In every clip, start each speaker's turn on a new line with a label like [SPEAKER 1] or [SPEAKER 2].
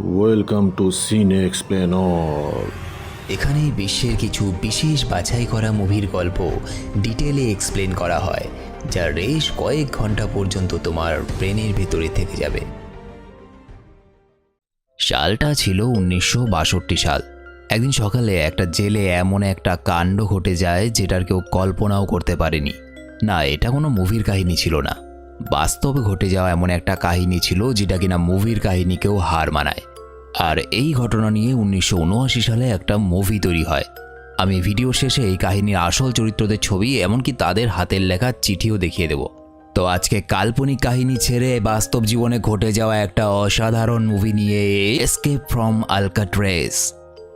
[SPEAKER 1] Welcome to cine explain all
[SPEAKER 2] এখানেই বিশ্বের কিছু বিশেষ বাছাই করা মুভির গল্প ডিটেলে এক্সপ্লেন করা হয় যা রেশ কয়েক ঘণ্টা পর্যন্ত তোমার ব্রেনের ভেতরে থেকে যাবে। সালটা ছিল উনিশশো বাষট্টি সাল। একদিন সকালে একটা জেলে এমন একটা কাণ্ড ঘটে যায় যেটার কেউ কল্পনাও করতে পারেনি। না, এটা কোনো মুভির কাহিনী ছিল না। বাস্তবে ঘটে যাওয়া এমন একটা কাহিনী ছিল যেটা কিনা মুভির কাহিনীকেও হার মানায়। আর এই ঘটনা নিয়ে উনিশশো উনআশি সালে একটা মুভি তৈরি হয়। আমি ভিডিও শেষে এই কাহিনীর আসল চরিত্রদের ছবি এমনকি তাদের হাতের লেখা চিঠিও দেখিয়ে দেব। তো আজকে কাল্পনিক কাহিনী ছেড়ে বাস্তব জীবনে ঘটে যাওয়া একটা অসাধারণ মুভি নিয়ে এসকেপ ফ্রম আলকাট্রেস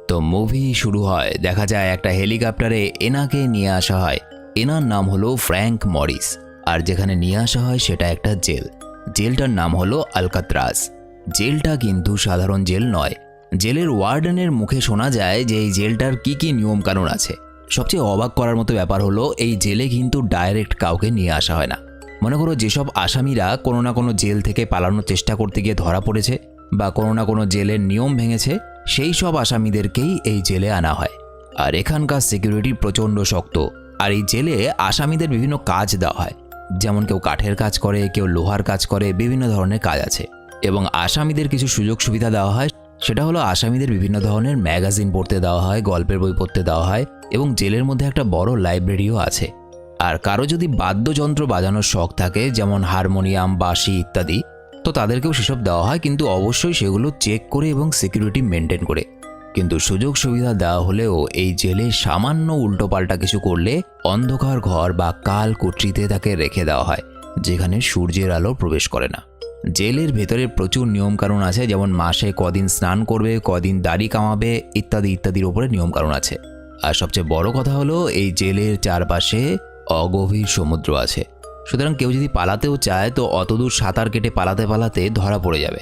[SPEAKER 2] তো মুভি শুরু হয়, দেখা যায় একটা হেলিকপ্টারে এনাকে নিয়ে আসা হয়। এনার নাম হলো ফ্র্যাঙ্ক মরিস। আর যেখানে নিয়ে আসা হয় সেটা একটা জেল। জেলটার নাম হলো আলকাত্রাস। জেলটা কিন্তু সাধারণ জেল নয়। জেলের ওয়ার্ডেনের মুখে শোনা যায় যে এই জেলটার কি কী নিয়মকানুন আছে। সবচেয়ে অবাক করার মতো ব্যাপার হলো, এই জেলে কিন্তু ডাইরেক্ট কাউকে নিয়ে আসা হয় না। মনে করো যেসব আসামিরা কোনো না কোনো জেল থেকে পালানোর চেষ্টা করতে গিয়ে ধরা পড়েছে বা কোনো না কোনো জেলের নিয়ম ভেঙেছে, সেই সব আসামিদেরকেই এই জেলে আনা হয়। আর এখানকার সিকিউরিটি প্রচণ্ড শক্ত। আর এই জেলে আসামিদের বিভিন্ন কাজ দেওয়া হয়। যেমন কেউ কাঠের কাজ করে, কেউ লোহার কাজ করে, বিভিন্ন ধরনের কাজ আছে। এবং আসামিদের কিছু সুযোগ সুবিধা দেওয়া হয়, সেটা হলো আসামিদের বিভিন্ন ধরনের ম্যাগাজিন পড়তে দেওয়া হয়, গল্পের বই পড়তে দেওয়া হয় এবং জেলের মধ্যে একটা বড় লাইব্রেরিও আছে। আর কারও যদি বাদ্যযন্ত্র বাজানোর শখ থাকে, যেমন হারমোনিয়াম, বাঁশি ইত্যাদি, তো তাদেরকেও সেসব দেওয়া হয়, কিন্তু অবশ্যই সেগুলো চেক করে এবং সিকিউরিটি মেনটেন করে। কিন্তু সুযোগ সুবিধা দেওয়া হলেও এই জেলে সামান্য উল্টোপাল্টা কিছু করলে অন্ধকার ঘর বা কাল কুটরিতে তাকে রেখে দেওয়া হয়, যেখানে সূর্যের আলো প্রবেশ করে না। জেলের ভেতরে প্রচুর নিয়মকানুন আছে, যেমন মাসে কদিন স্নান করবে, কদিন দাড়ি কামাবে, ইত্যাদি, ইত্যাদির ওপরে নিয়মকানুন আছে। আর সবচেয়ে বড় কথা হলো, এই জেলের চারপাশে অগভীর সমুদ্র আছে। সুতরাং কেউ যদি পালাতেও চায়, তো অতদূর সাঁতার কেটে পালাতে পালাতে ধরা পড়ে যাবে।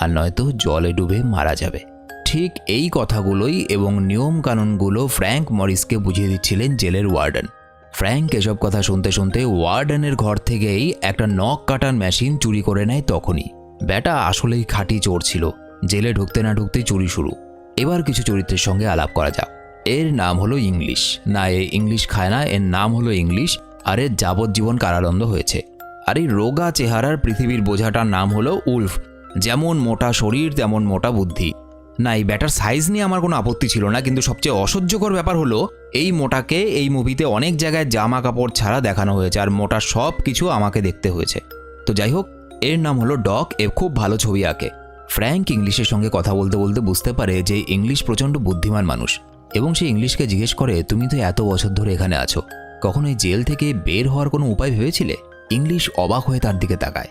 [SPEAKER 2] আর নয়তো জলে ডুবে মারা যাবে। ঠিক এই কথাগুলোই এবং নিয়মকানুনগুলো ফ্র্যাঙ্ক মরিসকে বুঝিয়ে দিচ্ছিলেন জেলের ওয়ার্ডেন। ফ্র্যাঙ্ক এসব কথা শুনতে শুনতে ওয়ার্ডেনের ঘর থেকেই একটা নখ কাটার মেশিন চুরি করে নেয় তখনই। ব্যাটা আসলেই খাঁটি চোর ছিল। জেলে ঢুকতে না ঢুকতেই চুরি শুরু। এবার কিছু চরিত্রের সঙ্গে আলাপ করা যাক। এর নাম হলো ইংলিশ। না, এ ইংলিশ খায় না, এর নাম হলো ইংলিশ, আর এর যাবজ্জীবন কারাদণ্ড হয়েছে। আর এই রোগা চেহারার পৃথিবীর বোঝাটার নাম হলো উলফ। যেমন মোটা শরীর, তেমন মোটা বুদ্ধি। না, এই ব্যাটার সাইজ নিয়ে আমার কোনো আপত্তি ছিল না, কিন্তু সবচেয়ে অসহ্যকর ব্যাপার হলো, এই মোটাকে এই মুভিতে অনেক জায়গায় জামা কাপড় ছাড়া দেখানো হয়েছে, আর মোটা সব কিছু আমাকে দেখতে হয়েছে। তো যাই হোক, এর নাম হলো ডক, এ খুব ভালো ছবি আঁকে। ফ্র্যাঙ্ক ইংলিশের সঙ্গে কথা বলতে বলতে বুঝতে পারে যে ইংলিশ প্রচণ্ড বুদ্ধিমান মানুষ, এবং সে ইংলিশকে জিজ্ঞেস করে, তুমি তো এত বছর ধরে এখানে আছো, কখনো এই জেল থেকে বের হওয়ার কোনো উপায় ভেবেছিলে? ইংলিশ অবাক হয়ে তার দিকে তাকায়।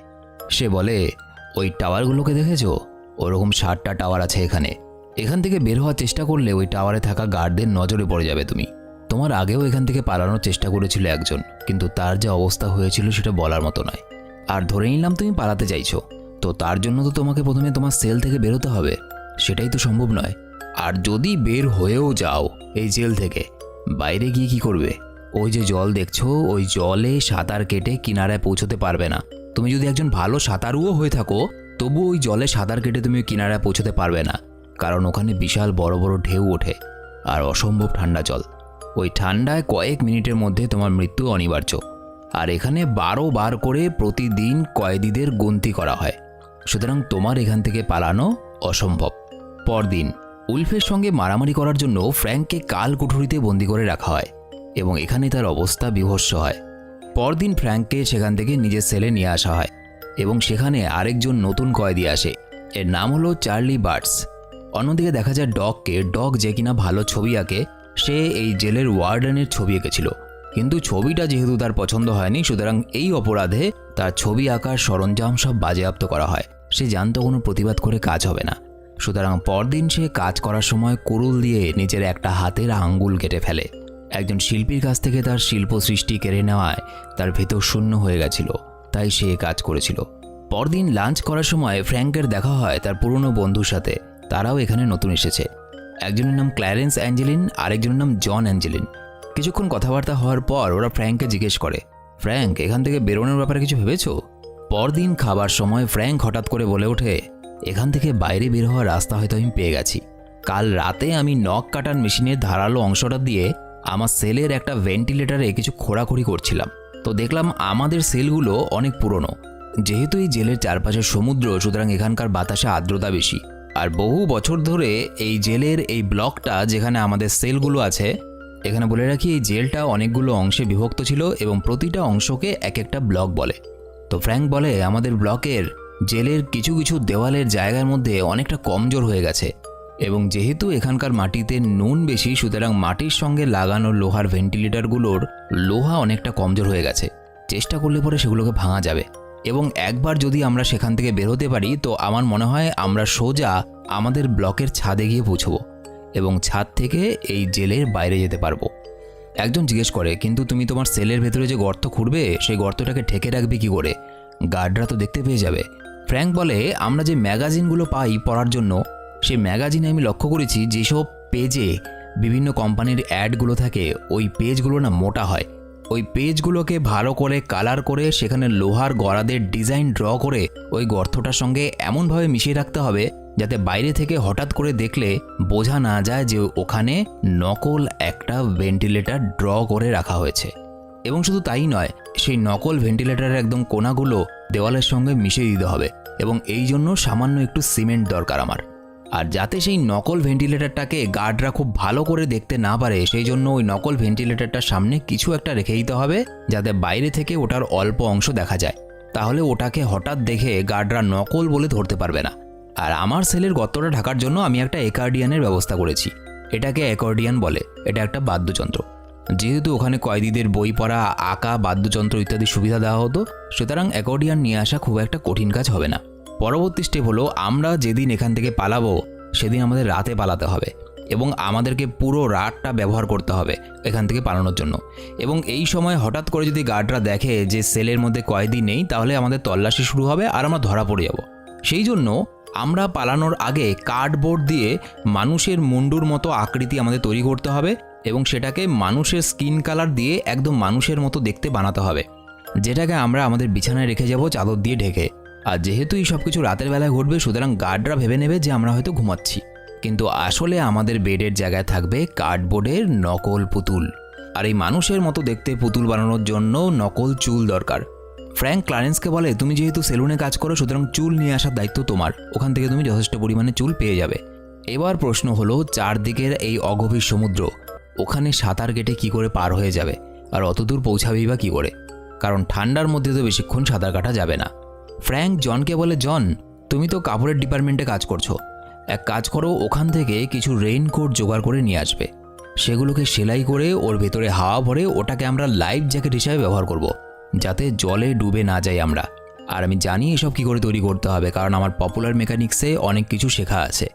[SPEAKER 2] সে বলে, ওই টাওয়ারগুলোকে দেখেছ? ওরকম ষাটটা টাওয়ার আছে এখানে। এখান থেকে বের হওয়ার চেষ্টা করলে ওই টাওয়ারে থাকা গার্ডদের নজরে পড়ে যাবে তুমি। তোমার আগেও এখান থেকে পালানোর চেষ্টা করেছিল একজন, কিন্তু তার যে অবস্থা হয়েছিল সেটা বলার মতো নয়। আর ধরে নিলাম তুমি পালাতে চাইছো, তো তার জন্য তো তোমাকে প্রথমে তোমার সেল থেকে বেরোতে হবে। সেটাই তো সম্ভব নয়। আর যদি বের হয়েও যাও এই জেল থেকে, বাইরে গিয়ে কি করবে? ওই যে জল দেখছ, ওই জলে সাঁতার কেটে কিনারায় পৌঁছতে পারবে না। তুমি যদি একজন ভালো সাঁতারুও হয়ে থাকো তবু ওই জলে সাঁতার কেটে তুমি কিনারায় পৌঁছতে পারবে না, কারণ ওখানে বিশাল বড় বড় ঢেউ ওঠে আর অসম্ভব ঠান্ডা জল। ওই ঠান্ডায় কয়েক মিনিটের মধ্যে তোমার মৃত্যু অনিবার্য। আর এখানে বারো বার করে প্রতিদিন কয়েদিদের গন্তি করা হয়। সুতরাং তোমার এখান থেকে পালানো অসম্ভব। পরদিন উলফের সঙ্গে মারামারি করার জন্য ফ্র্যাঙ্ককে কাল কুঠুরিতে বন্দি করে রাখা হয় এবং এখানে তার অবস্থা বিভৎস হয়। পরদিন ফ্র্যাঙ্ককে সেখান থেকে নিজের সেলে নিয়ে আসা হয়। এবং সেখানে আরেকজন নতুন কয়েদি আসে। এর নাম হলো চার্লি বার্টস। অন্যদিকে দেখা যায় ডগকে, ডগ যে কিনা ভালো ছবি আঁকে, সে এই জেলের ওয়ার্ডেনের ছবি এঁকেছিল। কিন্তু ছবিটা যেহেতু তার পছন্দ হয়নি, সুতরাং এই অপরাধে তার ছবি আঁকার সরঞ্জাম সব বাজেয়াপ্ত করা হয়। সে জানতো কোনো প্রতিবাদ করে কাজ হবে না। সুতরাং পরদিন সে কাজ করার সময় কুরুল দিয়ে নিজের একটা হাতের আঙ্গুল কেটে ফেলে। একজন শিল্পীর কাছ থেকে তার শিল্প সৃষ্টি কেড়ে নেওয়ায় তার ভেতর শূন্য হয়ে গেছিল। তাই সে কাজ করেছিল। পরদিন লাঞ্চ করার সময় ফ্র্যাঙ্কের দেখা হয় তার পুরনো বন্ধুর সাথে। তারাও এখানে নতুন এসেছে। একজনের নাম ক্ল্যারেন্স অ্যাঞ্জেলিন, আরেকজনের নাম জন অ্যাঞ্জেলিন। কিছুক্ষণ কথাবার্তা হওয়ার পর ওরা ফ্র্যাঙ্ককে জিজ্ঞেস করে, ফ্র্যাঙ্ক, এখান থেকে বেরোনোর ব্যাপারে কিছু ভেবেছ? পরদিন খাবার সময় ফ্র্যাঙ্ক হঠাৎ করে বলে ওঠে, এখান থেকে বাইরে বের হওয়ার রাস্তা হয়তো আমি পেয়ে গেছি। কাল রাতে আমি নখ কাটার মেশিনের ধারালো অংশটা দিয়ে আমার সেলের একটা ভেন্টিলেটারে কিছু খোঁড়াখড়ি করছিলাম। তো দেখলাম আমাদের সেলগুলো অনেক পুরনো। যেহেতু এই জেলের চারপাশে সমুদ্র, সুতরাং এখানকার বাতাসে আর্দ্রতা বেশি। আর বহু বছর ধরে এই জেলের এই ব্লকটা যেখানে আমাদের সেলগুলো আছে, এখানে বলে রাখি এই জেলটা অনেকগুলো অংশে বিভক্ত ছিল এবং প্রতিটা অংশকে এক একটা ব্লক বলে। তো ফ্র্যাঙ্ক বলে, আমাদের ব্লকের জেলের কিছু কিছু দেওয়ালের জায়গার মধ্যে অনেকটা কমজোর হয়ে গেছে। এবং যেহেতু এখানকার মাটিতে নুন বেশি, সুতরাং মাটির সঙ্গে লাগানো লোহার ভেন্টিলেটরগুলোর লোহা অনেকটা কমজোর হয়ে গেছে। চেষ্টা করলে পরে সেগুলোকে ভাঙা যাবে। এবং একবার যদি আমরা সেখান থেকে বেরোতে পারি, তো আমার মনে হয় আমরা সোজা আমাদের ব্লকের ছাদে গিয়ে পৌঁছবো এবং ছাদ থেকে এই জেলের বাইরে যেতে পারব। একজন জিজ্ঞেস করে, কিন্তু তুমি তোমার সেলের ভেতরে যে গর্ত খুঁড়বে, সেই গর্তটাকে ঢেকে রাখবে কি করে? গার্ডরা তো দেখতে পেয়ে যাবে। ফ্র্যাঙ্ক বলে, আমরা যে ম্যাগাজিনগুলো পাই পড়ার জন্য সেই ম্যাগাজিনে আমি লক্ষ্য করেছি যেসব পেজে বিভিন্ন কোম্পানির অ্যাডগুলো থাকে, ওই পেজগুলো না মোটা হয়। ওই পেজগুলোকে ভালো করে কালার করে, সেখানে লোহার গড়াদের ডিজাইন ড্র করে ওই গর্তটার সঙ্গে এমনভাবে মিশিয়ে রাখতে হবে যাতে বাইরে থেকে হঠাৎ করে দেখলে বোঝা না যায় যে ওখানে নকল একটা ভেন্টিলেটর ড্র করে রাখা হয়েছে। এবং শুধু তাই নয়, সেই নকল ভেন্টিলেটরের একদম কোনাগুলো দেওয়ালের সঙ্গে মিশিয়ে দিতে হবে। এবং এই জন্য সামান্য একটু সিমেন্ট দরকার আমার। আর যাতে সেই নকল ভেন্টিলেটরটাকে গার্ডরা খুব ভালো করে দেখতে না পারে, সেই জন্য ওই নকল ভেন্টিলেটরটার সামনে কিছু একটা রেখে দিতে হবে, যাতে বাইরে থেকে ওটার অল্প অংশ দেখা যায়। তাহলে ওটাকে হঠাৎ দেখে গার্ডরা নকল বলে ধরতে পারবে না। আর আমার সেলের গর্তটা ঢাকার জন্য আমি একটা একার্ডিয়ানের ব্যবস্থা করেছি। এটাকে অ্যাকর্ডিয়ান বলে, এটা একটা বাদ্যযন্ত্র। যেহেতু ওখানে কয়েদিদের বই পড়া, আঁকা, বাদ্যযন্ত্র ইত্যাদি সুবিধা দেওয়া হতো, সুতরাং অ্যাকর্ডিয়ান নিয়ে আসা খুব একটা কঠিন কাজ হবে না। পরবর্তী স্টেপ হলো আমরা যেদিন এখান থেকে পালাবো, সেদিন আমাদের রাতে পালাতে হবে এবং আমাদেরকে পুরো রাতটা ব্যবহার করতে হবে এখান থেকে পালানোর জন্য। এবং এই সময় হঠাৎ করে যদি গার্ডরা দেখে যে সেলের মধ্যে কয়েদি নেই, তাহলে আমাদের তল্লাশি শুরু হবে আর আমরা ধরা পড়ে যাব। সেই জন্য আমরা পালানোর আগে কার্ডবোর্ড দিয়ে মানুষের মুন্ডুর মতো আকৃতি আমাদের তৈরি করতে হবে এবং সেটাকে মানুষের স্কিন কালার দিয়ে একদম মানুষের মতো দেখতে বানাতে হবে। যেটাকে আমরা আমাদের বিছানায় রেখে যাব, চাদর দিয়ে ঢেকে। আর যেহেতু এই সব কিছু রাতের বেলায় ঘটবে, সুতরাং গার্ডরা ভেবে নেবে যে আমরা হয়তো ঘুমাচ্ছি। কিন্তু আসলে আমাদের বেডের জায়গায় থাকবে কার্ডবোর্ডের নকল পুতুল। আর এই মানুষের মতো দেখতে পুতুল বানানোর জন্য নকল চুল দরকার। ফ্র্যাঙ্ক ক্লারেন্সকে বলে, তুমি যেহেতু সেলুনে কাজ করো, সুতরাং চুল নিয়ে আসার দায়িত্ব তোমার। ওখান থেকে তুমি যথেষ্ট পরিমাণে চুল পেয়ে যাবে। এবার প্রশ্ন হলো, চারদিকের এই অগভীর সমুদ্র, ওখানে সাঁতার কেটে কি করে পার হয়ে যাবে? আর অতদূর পৌঁছাবেই বা কী করে? কারণ ঠান্ডার মধ্যে তো বেশিক্ষণ সাঁতার কাটা যাবে না। ফ্র্যাঙ্ক জনকে বলে, জন, তুমি তো কাপড়ের ডিপার্টমেন্টে কাজ করছ। এক কাজ করো, ওখান থেকে কিছু রেইনকোট জোগাড় করে নিয়ে আসবে। সেগুলোকে সেলাই করে ওর ভেতরে হাওয়া ভরে ওটাকে আমরা লাইফ জ্যাকেট হিসাবে ব্যবহার করব। যাতে জলে ডুবে না যাই আমরা। আর আমি জানি এসব কী করে তৈরি করতে হবে, কারণ আমার পপুলার মেকানিক্সে অনেক কিছু শেখা আছে।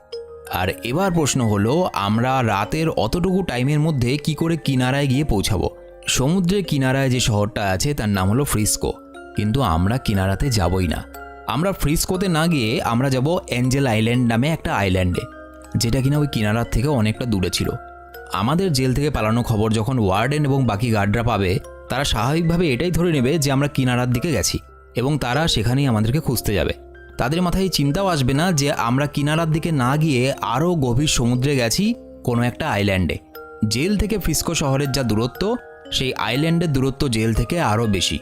[SPEAKER 2] আর এবার প্রশ্ন হলো, আমরা রাতের অতটুকু টাইমের মধ্যে কি করে কিনারায় গিয়ে পৌঁছাবো? সমুদ্রের কিনারায় যে শহরটা আছে, তার নাম হলো ফ্রিস্কো কিন্তু আমরা কিনারাতে যাবই না। আমরা ফ্রিস্কোতে না গিয়ে আমরা যাব অ্যাঞ্জেল আইল্যান্ড নামে একটা আইল্যান্ডে, যেটা কিনা ওই কিনারার থেকে অনেকটা দূরে ছিল। আমাদের জেল থেকে পালানো খবর যখন ওয়ার্ডেন এবং বাকি গার্ডরা পাবে, তারা স্বাভাবিকভাবে এটাই ধরে নেবে যে আমরা কিনারার দিকে গেছি এবং তারা সেখানেই আমাদেরকে খুঁজতে যাবে। তাদের মাথায় চিন্তাও আসবে না যে আমরা কিনারার দিকে না গিয়ে আরও গভীর সমুদ্রে গেছি কোনো একটা আইল্যান্ডে। জেল থেকে ফিস্কো শহরের যা দূরত্ব, সেই আইল্যান্ডের দূরত্ব জেল থেকে আরও বেশি।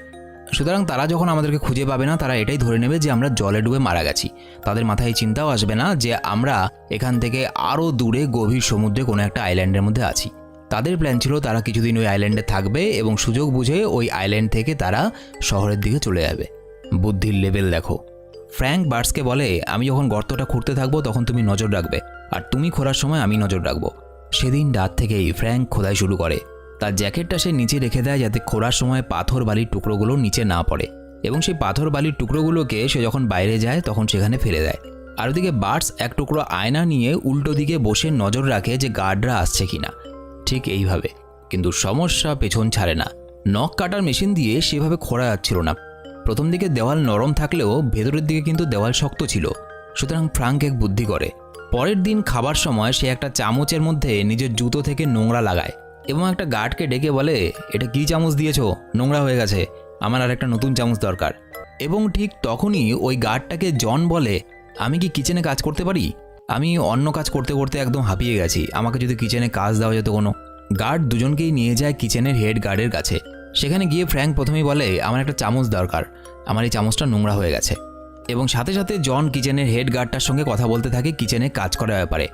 [SPEAKER 2] সুতরাং তারা যখন আমাদেরকে খুঁজে পাবে না, তারা এটাই ধরে নেবে যে আমরা জলে ডুবে মারা গেছি। তাদের মাথায় এই চিন্তাও আসবে না যে আমরা এখান থেকে আরও দূরে গভীর সমুদ্রে কোনো একটা আইল্যান্ডের মধ্যে আছি। তাদের প্ল্যান ছিল তারা কিছুদিন ওই আইল্যান্ডে থাকবে এবং সুযোগ বুঝে ওই আইল্যান্ড থেকে তারা শহরের দিকে চলে যাবে। বুদ্ধির লেভেল দেখো। ফ্র্যাঙ্ক বার্সকে বলে, আমি যখন গর্তটা খুঁড়তে থাকব, তখন তুমি নজর রাখবে। আর তুমি খোঁড়ার সময় আমি নজর রাখব। সেদিন রাত থেকেই ফ্র্যাঙ্ক খোদাই শুরু করে। তার জ্যাকেটটা সে নিচে রেখে দেয় যাতে খোঁড়ার সময় পাথর বালির টুকরোগুলো নিচে না পড়ে এবং সেই পাথর বালির টুকরোগুলোকে সে যখন বাইরে যায়, তখন সেখানে ফেলে দেয়। আর ওদিকে বার্ডস এক টুকরো আয়না নিয়ে উল্টো দিকে বসে নজর রাখে যে গার্ডরা আসছে কিনা। ঠিক এইভাবে। কিন্তু সমস্যা পেছন ছাড়ে না। নখ কাটার মেশিন দিয়ে সেভাবে খোঁড়া যাচ্ছিল না। প্রথম দিকে দেওয়াল নরম থাকলেও ভেতরের দিকে কিন্তু দেওয়াল শক্ত ছিল। সুতরাং ফ্রাঙ্ক এক বুদ্ধি করে। পরের দিন খাবার সময় সে একটা চামচের মধ্যে নিজের জুতো থেকে নোংরা লাগায়। এবং একটা গার্ডকে ডেকে বলে, এটা কী চামচ দিয়েছ? নোংরা হয়ে গেছে। আমার আর একটা নতুন চামচ দরকার। এবং ঠিক তখনই ওই গার্ডটাকে জন বলে, আমি কি কিচেনে কাজ করতে পারি? আমি অন্য কাজ করতে করতে একদম হাঁপিয়ে গেছি। আমাকে যদি কিচেনে কাজ দেওয়া যেত কোনো। গার্ড দুজনকেই নিয়ে যায় কিচেনের হেড গার্ডের কাছে। সেখানে গিয়ে ফ্র্যাঙ্ক প্রথমেই বলে, আমার একটা চামচ দরকার। আমার এই চামচটা নোংরা হয়ে গেছে। এবং সাথে সাথে জন কিচেনের হেড গার্ডটার সঙ্গে কথা বলতে থাকে কিচেনে কাজ করার ব্যাপারে।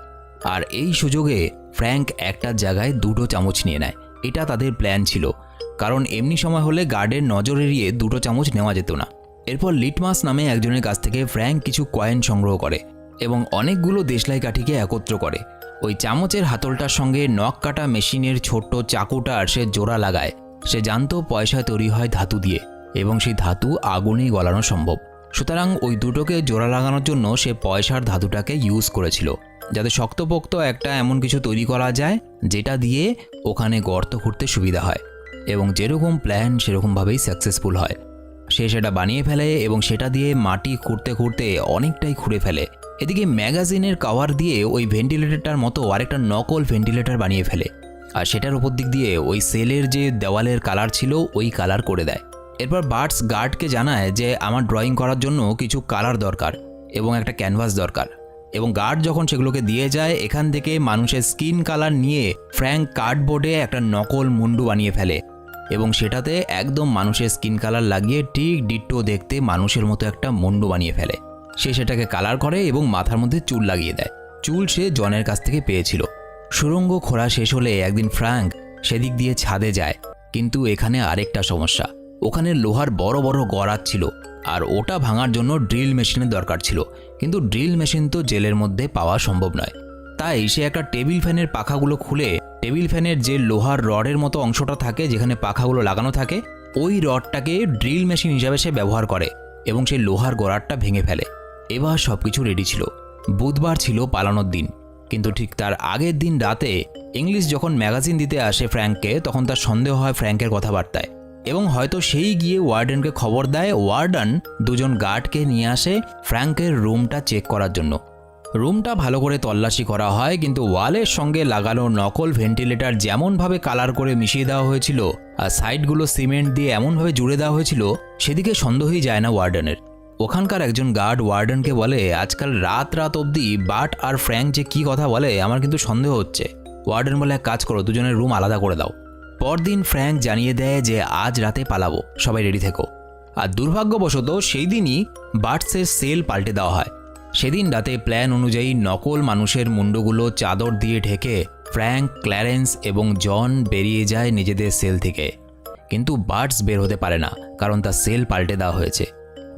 [SPEAKER 2] আর এই সুযোগে ফ্র্যাঙ্ক একটা জায়গায় দুটো চামচ নিয়ে নেয়। এটা তাদের প্ল্যান ছিল। কারণ এমনি সময় হলে গার্ডের নজর এড়িয়ে দুটো চামচ নেওয়া যেত না। এরপর লিটমাস নামে একজনের কাছ থেকে ফ্র্যাঙ্ক কিছু কয়েন সংগ্রহ করে এবং অনেকগুলো দেশলাই কাঠিকে একত্র করে। ওই চামচের হাতলটার সঙ্গে নখ কাটা মেশিনের ছোট্ট চাকুটার সে জোড়া লাগায়। সে জানতো পয়সা তৈরি হয় ধাতু দিয়ে এবং সেই ধাতু আগুনেই গলানো সম্ভব। সুতরাং ওই দুটোকে জোড়া লাগানোর জন্য সে পয়সার ধাতুটাকে ইউজ করেছিল। যাতে শক্তপোক্ত একটা এমন কিছু তৈরি করা যায়, যেটা দিয়ে ওখানে গর্ত খুঁড়তে সুবিধা হয় এবং যেরকম প্ল্যান সেরকমভাবেই সাকসেসফুল হয়। সে সেটা বানিয়ে ফেলে এবং সেটা দিয়ে মাটি খুঁড়তে খুঁড়তে অনেকটাই খুঁড়ে ফেলে। এদিকে ম্যাগাজিনের কাভার দিয়ে ওই ভেন্টিলেটরটার মতো আরেকটা নকল ভেন্টিলেটর বানিয়ে ফেলে। আর সেটার উপর দিক দিয়ে ওই সেলের যে দেওয়ালের কালার ছিল, ওই কালার করে দেয়। এরপর বার্ডস গার্ডকে জানায় যে, আমার ড্রয়িং করার জন্য কিছু কালার দরকার এবং একটা ক্যানভাস দরকার। এবং গার্ড যখন সেগুলোকে দিয়ে যায়, এখান থেকে মানুষের স্কিন কালার নিয়ে ফ্র্যাঙ্ক কার্ডবোর্ডে একটা নকল মুন্ডু বানিয়ে ফেলে। এবং সেটাতে একদম মানুষের স্কিন কালার লাগিয়ে ঠিক ডিট্টো দেখতে মানুষের মতো একটা মুন্ডু বানিয়ে ফেলে। সে সেটাকে কালার করে এবং মাথার মধ্যে চুল লাগিয়ে দেয়। চুল সে জনের কাছ থেকে পেয়েছিল। সুড়ঙ্গ খোঁড়া শেষ হলে একদিন ফ্র্যাঙ্ক সেদিক দিয়ে ছাদে যায়। কিন্তু এখানে আরেকটা সমস্যা। ওখানে লোহার বড় বড় গড়াত ছিল। আর ওটা ভাঙার জন্য ড্রিল মেশিনের দরকার ছিল। কিন্তু ড্রিল মেশিন তো জেলের মধ্যে পাওয়া সম্ভব নয়। তাই সে একটা টেবিল ফ্যানের পাখাগুলো খুলে, টেবিল ফ্যানের যে লোহার রডের মতো অংশটা থাকে, যেখানে পাখাগুলো লাগানো থাকে, ওই রডটাকে ড্রিল মেশিন হিসাবে সে ব্যবহার করে এবং সেই লোহার গোড়ারটা ভেঙে ফেলে। এবার সব কিছু রেডি ছিল। বুধবার ছিল পালানোর দিন। কিন্তু ঠিক তার আগের দিন রাতে ইংলিশ যখন ম্যাগাজিন দিতে আসে ফ্র্যাঙ্ককে, তখন তার সন্দেহ হয় ফ্র্যাঙ্কের কথাবার্তায়। এবং হয়তো সেই গিয়ে ওয়ার্ডেনকে খবর দেয়, ওয়ার্ডন দুজন গার্ডকে নিয়ে আসে ফ্র্যাঙ্কের রুমটা চেক করার জন্য। রুমটা ভালো করে তল্লাশি করা হয়, কিন্তু ওয়ালের সঙ্গে লাগানো নকল ভেন্টিলেটর যেমনভাবে কালার করে মিশিয়ে দেওয়া হয়েছিল আর সাইডগুলো সিমেন্ট দিয়ে এমনভাবে জুড়ে দেওয়া হয়েছিল, সেদিকে সন্দেহই যায় না ওয়ার্ডেনের। ওখানকার একজন গার্ড ওয়ার্ডেনকে বলে, আজকাল রাত রাত অবধি বাট আর ফ্র্যাঙ্ক যে কী কথা বলে, আমার কিন্তু সন্দেহ হচ্ছে। ওয়ার্ডেন বলে, এক কাজ করো, দুজনের রুম আলাদা করে দাও। পরদিন ফ্র্যাঙ্ক জানিয়ে দেয় যে আজ রাতে পালাবো, সবাই রেডি থেকো। আর দুর্ভাগ্যবশত সেই দিনই বার্ডসের সেল পাল্টে দেওয়া হয়। সেদিন রাতে প্ল্যান অনুযায়ী নকল মানুষের মুন্ডগুলো চাদর দিয়ে ঢেকে ফ্র্যাঙ্ক, ক্ল্যারেন্স এবং জন বেরিয়ে যায় নিজেদের সেল থেকে। কিন্তু বার্ডস বের হতে পারে না, কারণ তার সেল পাল্টে দেওয়া হয়েছে।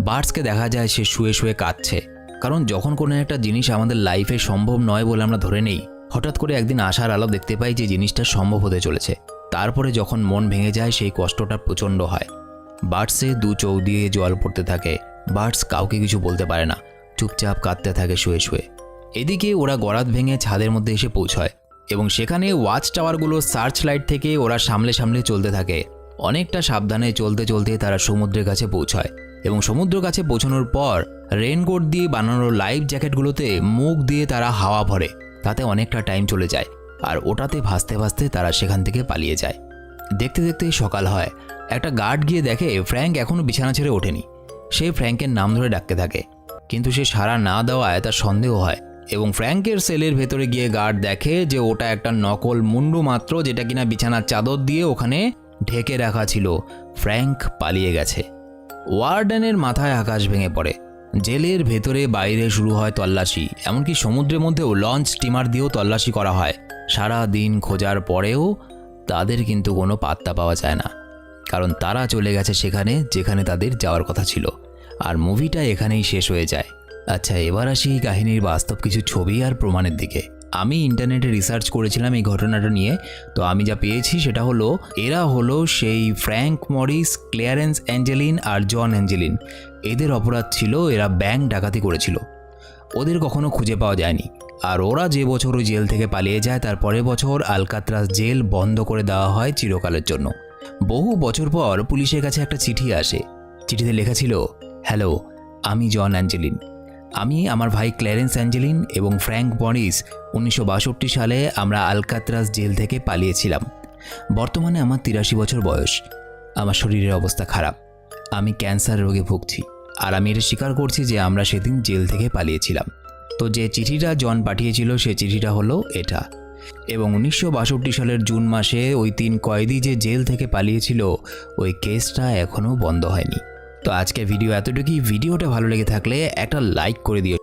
[SPEAKER 2] বার্ডসকে দেখা যায় সে শুয়ে শুয়ে কাঁদছে, কারণ যখন কোনো একটা জিনিস আমাদের লাইফে সম্ভব নয় বলে আমরা ধরে নেই, হঠাৎ করে একদিন আশার আলো দেখতে পাই যে জিনিসটা সম্ভব হতে চলেছে। তারপরে যখন মন ভেঙে যায়, সেই কষ্টটা প্রচণ্ড হয়। বার্ডসে দু চোখ দিয়ে জল পড়তে থাকে। বার্ডস কাউকে কিছু বলতে পারে না। চুপচাপ কাঁদতে থাকে শুয়ে শুয়ে। এদিকে ওরা গরাত ভেঙে ছাদের মধ্যে এসে পৌঁছয় এবং সেখানে ওয়াচ টাওয়ারগুলো সার্চ লাইট থেকে ওরা সামলে সামলে চলতে থাকে। অনেকটা সাবধানে চলতে চলতে তারা সমুদ্রের কাছে পৌঁছায় এবং সমুদ্র কাছে পৌঁছানোর পর রেনকোট দিয়ে বানানো লাইফ জ্যাকেটগুলোতে মুখ দিয়ে তারা হাওয়া ভরে। তাতে অনেকটা টাইম চলে যায়। আর ওটাতে ভাসতে ভাসতে তারা সেখান থেকে পালিয়ে যায়। দেখতে দেখতে সকাল হয়। একটা গার্ড গিয়ে দেখে ফ্র্যাঙ্ক এখনও বিছানা ছেড়ে ওঠেনি। সে ফ্র্যাঙ্কের নাম ধরে ডাকতে থাকে। কিন্তু সে সাড়া না দেওয়ায় তার সন্দেহ হয় এবং ফ্র্যাঙ্কের সেলের ভেতরে গিয়ে গার্ড দেখে যে ওটা একটা নকল মুন্ডু মাত্র যেটা কিনা বিছানার চাদর দিয়ে ওখানে ঢেকে রাখা ছিল। ফ্র্যাঙ্ক পালিয়ে গেছে। ওয়ার্ডেনের মাথায় আকাশ ভেঙে পড়ে। জেলের ভেতরে বাইরে শুরু হয় তল্লাশি, এমনকি সমুদ্রের মধ্যেও লঞ্চ স্টিমার দিয়েও তল্লাশি করা হয়। সারা দিন খোঁজার পরেও তাদের কিন্তু কোনো পাত্তা পাওয়া যায় না, কারণ তারা চলে গেছে সেখানে যেখানে তাদের যাওয়ার কথা ছিল। আর মুভিটা এখানেই শেষ হয়ে যায়। আচ্ছা এবার আসি এই কাহিনীর বাস্তব কিছু ছবি আর প্রমাণের দিকে। আমি ইন্টারনেটে রিসার্চ করেছিলাম এই ঘটনাটা নিয়ে, তো আমি যা পেয়েছি সেটা হলো, এরা হলো সেই ফ্র্যাঙ্ক মরিস ক্লিয়ারেন্স অ্যাঞ্জেলিন আর জন অ্যাঞ্জেলিন এদের অপরাধ ছিল, এরা ব্যাংক ডাকাতি করেছিল। ওদের কখনো খুঁজে পাওয়া যায়নি। আর ওরা যে বছর ওই জেল থেকে পালিয়ে যায়, তার পরের বছর আলকাত্রাস জেল বন্ধ করে দেওয়া হয় চিরকালের জন্য। বহু বছর পর পুলিশের কাছে একটা চিঠি আসে। চিঠিতে লেখা ছিল হ্যালো আমি জন অ্যাঞ্জেলিন আমি, আমার ভাই ক্ল্যারেন্স অ্যাঞ্জেলিন এবং ফ্র্যাঙ্ক বনিস উনিশশো বাষট্টি সালে আমরা আলকাত্রাস জেল থেকে পালিয়েছিলাম। বর্তমানে আমার তিরাশি বছর বয়স। আমার শরীরের অবস্থা খারাপ। আমি ক্যান্সার রোগে ভুগছি। আর আমি এটা স্বীকার করছি যে আমরা সেদিন জেল থেকে পালিয়েছিলাম। তো যে চিঠিটা জন পাঠিয়েছিল, সে চিঠিটা হলো এটা। এবং উনিশশো বাষট্টি সালের জুন মাসে ওই তিন কয়েদি যে জেল থেকে পালিয়েছিল, ওই কেসটা এখনও বন্ধ হয়নি। তো আজকে ভিডিও এতটুকুই। ভিডিওটা ভালো লেগে থাকলে একটা লাইক করে দিও।